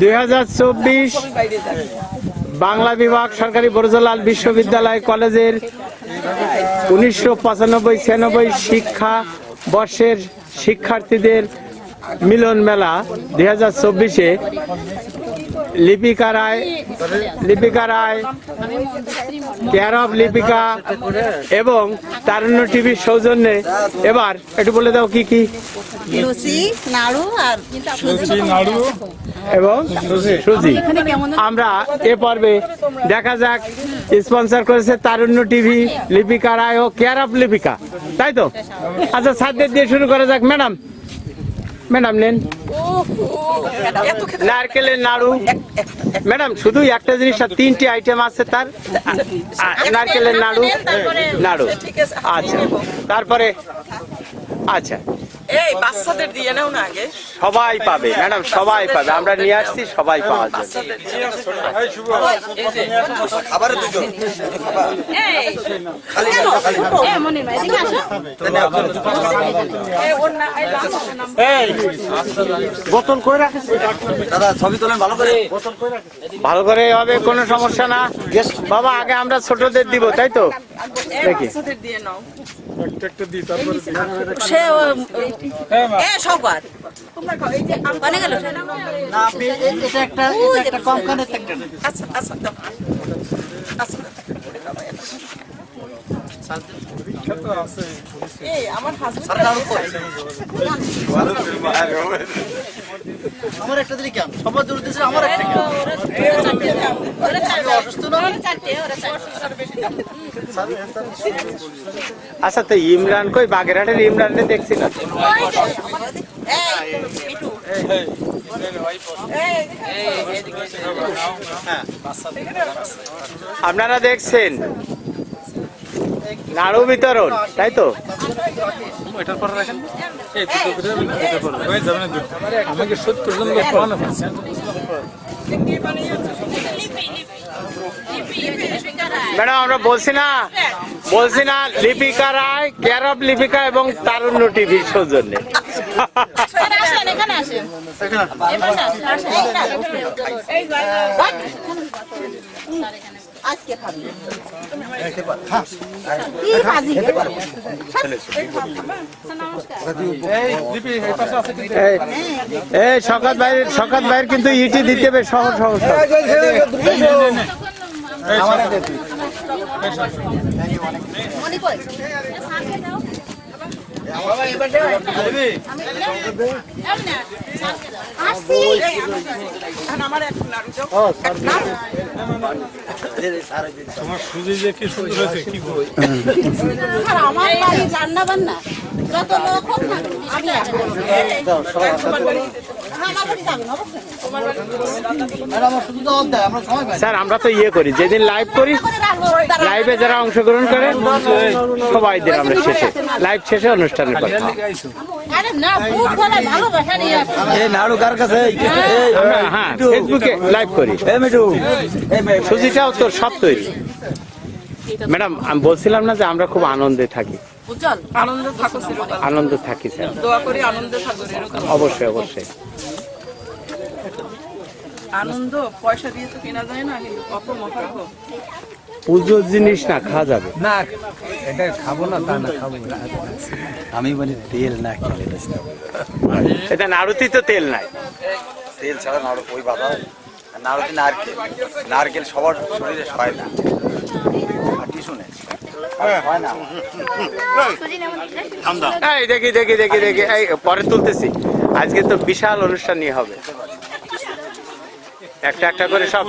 দুই হাজার চব্বিশ বাংলা বিভাগ সরকারি বরজলাল বিশ্ববিদ্যালয় কলেজের উনিশশো পঁচানব্বই ছিয়ানব্বই শিক্ষা বর্ষের শিক্ষার্থীদের মিলন মেলা দুই হাজার চব্বিশে। লিপিকা রায় লিপিকা রায় কেয়ার অফ লিপিকা এবং তারুণ্য টিভির সৌজন্যে। এবার একটু বলে দাও কি কি? লুচি নাড়ু আর সুজি। এবং সুজি। আমরা এ পর্বে দেখা যাক স্পন্সর করেছে তারুণ্য টিভি লিপিকা রায় ও কেয়ার অফ লিপিকা। তাই তো? আচ্ছা সাদ্দের দিয়ে শুরু করা যাক। ম্যাডাম ম্যাডাম নেন। নারকেলের নাড়ু। ম্যাডাম শুধু একটা জিনিস আর তিনটি আইটেম আছে তার। নারকেলের নাড়ু নাড়ু। আচ্ছা তারপরে আচ্ছা। এই বাচ্চাদের দিয়ে নাও না আগে? সবাই পাবে ম্যাডাম সবাই পাবে। আমরা নিয়ে আসছি সবাই পাওয়া যাবে। বাচ্চাদের দিয়ে এই ওর না এই নাম। বোতল রাখিস দাদা ছবি তোলেন ভালো করে। ভালো করে হবে কোনো সমস্যা না। বাবা আগে আমরা ছোটদের দিব তাই তো? দেখি। বাচ্চাদের দিয়ে নাও। সে সবার মানে গেল? আচ্ছা আচ্ছা আচ্ছা আমার একটা দিলে সবার দিয়েছে, আমার একটা আচ্ছা তো ইমরান কই? বাগেরহাটের ইমরানকে দেখছি না? আপনারা দেখছেন? নাড়ু বিতরণ, তাই তো? ম্যাডাম, আমরা বলছি না বলছি না, লিপিকা রায় কেয়ার অফ লিপিকা এবং তারুণ্য টিভির সৌজন্যে আসেন। আজকে খাবি। কি বাজি এই এই শকাত ভাইয়ের শকাত ভাইয়ের কিন্তু ইটি দিতে হবে সহজ সহজ। মনে তোমার সুজি যে কি সুন্দর হয়েছে কি বলব? আমার বাড়ি রান্না বান্না যত লোক হোক না আমি স্যার আমরা তো ইয়ে করি যেদিন লাইভ করি লাইভে যারা অংশগ্রহণ করে সবাই দিন আমরা শেষে লাইভ শেষে অনুষ্ঠান হ্যাঁ, করি হ্যাঁ লাইভ করি। সুজিটাও তোর সব তৈরি। ম্যাডাম আমি বলছিলাম না যে আমরা খুব আনন্দে থাকি। আনন্দ থাকি স্যার। অবশ্যই অবশ্যই। আনন্দ পয়সা দিয়ে তো কেনা যায় না কিন্তু কত মহার্ঘ পুজোর জিনিস না খাওয়া যাবে। না এটা খাব না তা না খাব না। আমি বলি তেল না খেলে এটা নাড়ুতেই তো তেল নাই। তেল ছাড়া নাড়ু ওই আর নাড়ুতে নারকেল। নারকেল সবার শরীরে হয় না। আর টিসু নেই। হয় না। এই দেখি দেখি দেখি দেখি। এই পরে তুলতেছি। আজকে তো বিশাল অনুষ্ঠান নিয়ে হবে। একটা একটা করে সব।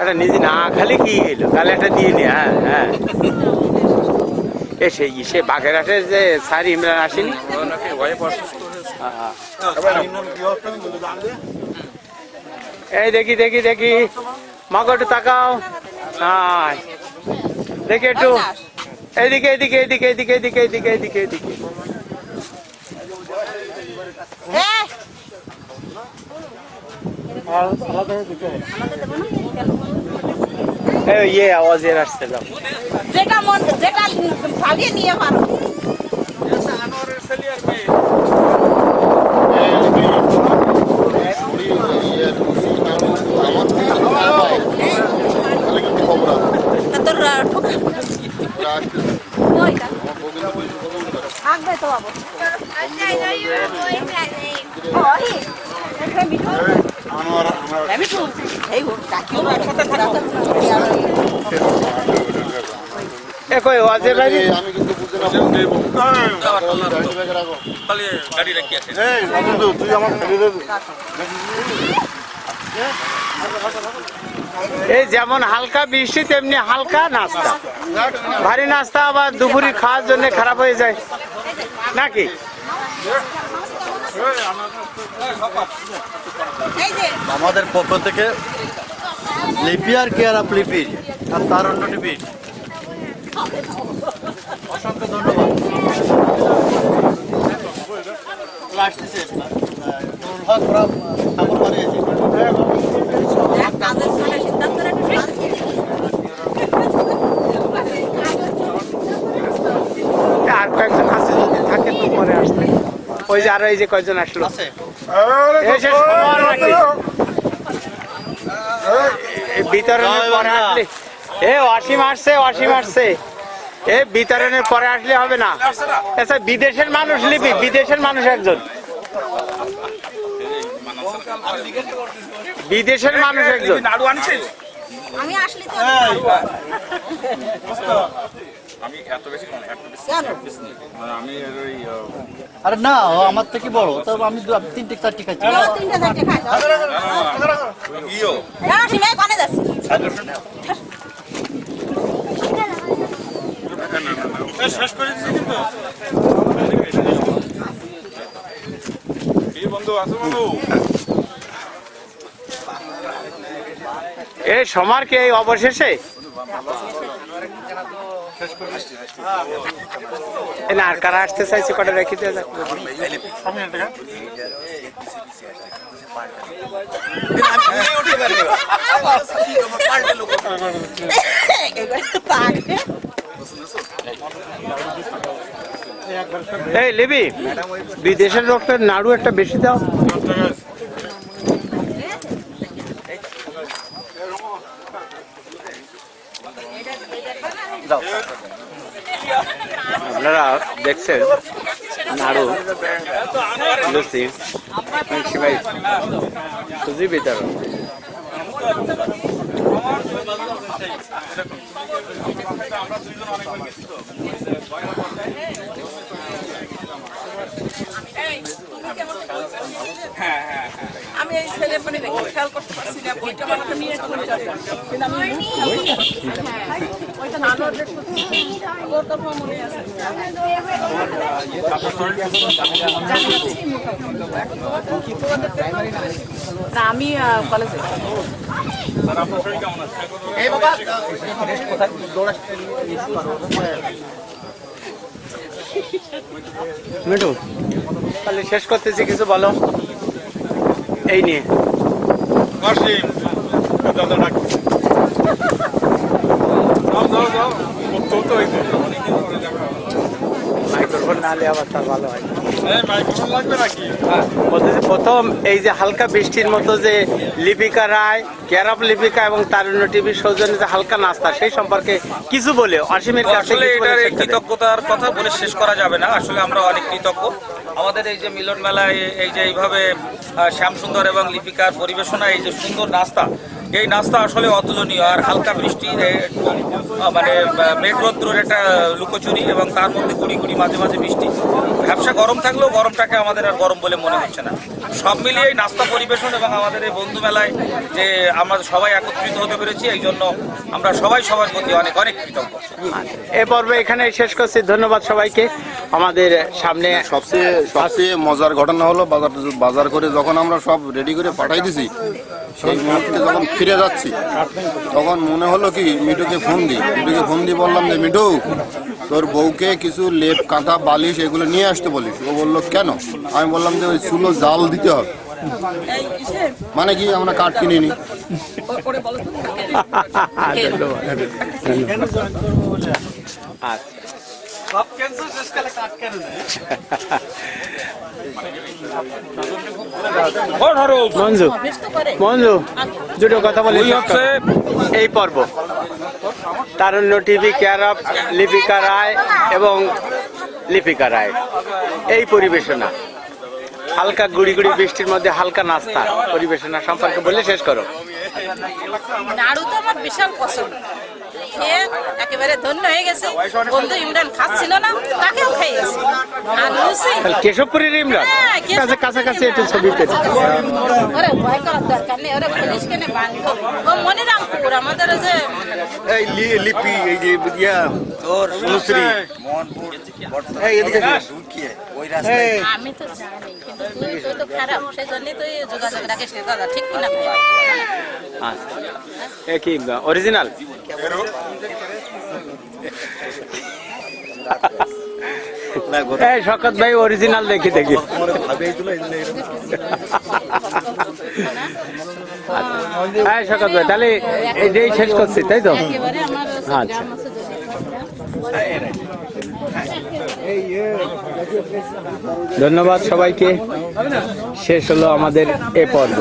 এটা নিজে না খালি কি এলো তাহলে একটা দিয়ে নি হ্যাঁ হ্যাঁ। এ সেই সে বাগেরহাটের যে স্যার ইমরান আসেনি। এই দেখি দেখি দেখি। মাকে একটু তাকাও। দেখি একটু। এইদিকে এইদিকে এইদিকে এইদিকে এইদিকে এইদিকে এইদিকে এইদিকে। এই হ্যাঁ। ইয়ে আওয়াজের আসছিলাম যেটা মন যেটা ভাবিয়ে নিয়ে পারো। Agbe to. এই যেমন হালকা বৃষ্টি, তেমনি হালকা নাস্তা। ভারী নাস্তা আবার দুপুরি খাওয়ার জন্য খারাপ হয়ে যায়। নাকি? আমাদের পক্ষ থেকে লিপি আর কেয়ার আপ লিপির আর তার অন্য লিপির অসংখ্য ধন্যবাদ নুরুল হক ওরা ঠাকুর বানিয়েছে এক কাজের সময় সিদ্ধান্তটা একটু ভালো ছিল। আর কয়েকজন আছে যদি থাকে তো পরে আসবে ওই যে আরও এই যে কয়েকজন আসলো? বিতরণের পরে আসলে এ অসীম আসছে অসীম আসছে। এ বিতরণের পরে আসলে হবে না। আচ্ছা বিদেশের মানুষ লিপি বিদেশের মানুষ একজন। বিদেশের মানুষ একজন। আমি আসলে তো আমি এত বেশি মানে এত বেশি মানে আমি ওই আরে না ও আমার থেকে বড় তো আমি দু- তিনটে চারটে খাচ্ছি তিনটা চারটে খাই ইয়ো হ্যাঁ সীমায় কনে যাচ্ছে কি বন্ধু আছো বন্ধু এ সমার কে এই অবশেষে? এ না, আর কারা আসতে চাইছে কটা রেখে দিয়ে যাক। এই, লিবি, বিদেশের লোকটা নাড়ু একটা বেশি দাও। আপনারা দেখছেন নাড়ু লুচি ভাই সুজি বিতরণ। আমি এই ছেলে মানে খেয়াল করতে পারছি না বইটা বানাতে নিয়ে কিন্তু আমি ওইটা না নোট ওর কথা মনে আছে। আমি কলেজে মিঠু। তাহলে শেষ করতেছি কিছু বলো। এই নিয়ে। মাইক্রোফোন না হলে আবার তার ভালো হয় বলতেছি প্রথম এই যে হালকা বৃষ্টির মতো যে লিপিকা রায় ক্যারাপ লিপিকা এবং তারুণ্য টিভির সৌজন্য যে হালকা নাস্তা সেই সম্পর্কে কিছু বলে। অসীমের কাছে। কৃতজ্ঞতার কথা বলে শেষ করা যাবে না। আসলে আমরা অনেক কৃতজ্ঞ। আমাদের এই যে মিলন মেলায় এই যে এইভাবে শ্যামসুন্দর এবং লিপিকার পরিবেশনা এই যে সুন্দর নাস্তা এই নাস্তা আসলে অতুলনীয় আর হালকা আহ, মানে মেঘরৌদ্রের একটা লুকোচুরি এবং তার মধ্যে গুড়ি গুড়ি মাঝে মাঝে বৃষ্টি। ব্যবসা গরম থাকলেও গরমটাকে আমাদের আর গরম বলে মনে হচ্ছে না। সব মিলিয়ে এই নাস্তা পরিবেশন এবং আমাদের এই বন্ধু মেলায় যে আমরা সবাই একত্রিত হতে পেরেছি এই জন্য আমরা সবাই সবার প্রতি অনেক অনেক কৃতজ্ঞ। এ পর্বে এখানে শেষ করছি। ধন্যবাদ সবাইকে। আমাদের সামনে সবচেয়ে সবচেয়ে মজার ঘটনা হলো বাজার বাজার করে যখন আমরা সব রেডি করে পাঠাই দিছি সেই মুহূর্তে যখন ফিরে যাচ্ছি। তখন মনে হলো কি মিঠুকে ফোন দিই। মিঠুকে ফোন দিয়ে বললাম যে মিঠু তোর বউকে কিছু লেপ কাঁথা বালিশ এগুলো নিয়ে আসতে বলিস। ও বলল কেন? আমি বললাম যে ওই চুলো জাল দিতে হবে। মানে কি আমরা কাঠ কিনে নি। আচ্ছা। মঞ্জু মঞ্জু দুটো কথা বলি। হচ্ছে এই পর্ব। Tarunya TV care of Lipika Roy এবং লিপিকা রায়। এই পরিবেশনা। হালকা গুড়ি গুড়ি বৃষ্টির মধ্যে হালকা নাস্তা। পরিবেশনা সম্পর্কে বলে শেষ করো। নাড়ু তো আমার বিশাল পছন্দ। খেয়ে একেবারে ধন্য হয়ে গেছে। বন্ধু ইমরান খাচ্ছিল না তাকেও খাইয়েছে। আর লুচি কেশবপুরের ইমরান? হ্যাঁ, কাছে কাছাকাছি একটু ছবি পেতে। ওরে ভয় করার দরকার নেই ওরে পুলিশ কেনে বান্ধব। ও মনিরামপুর আমাদের যে এই লিপি এই যে ইয়া তোর অনুশ্রী। মোহনপুর এই এদিকে। ওই রাস্তায় আমি তো জানি। তো খারাপ সেই জন্যই তুই যোগাযোগ রাখিস দাদা ঠিক কিনা। আচ্ছা। কি অরিজিনাল শকত ভাই অরিজিনাল দেখি দেখি। হ্যাঁ শকত ভাই তাহলে এটাই শেষ করছি তাই তো? আচ্ছা। ধন্যবাদ সবাইকে। শেষ হলো আমাদের এ পর্ব।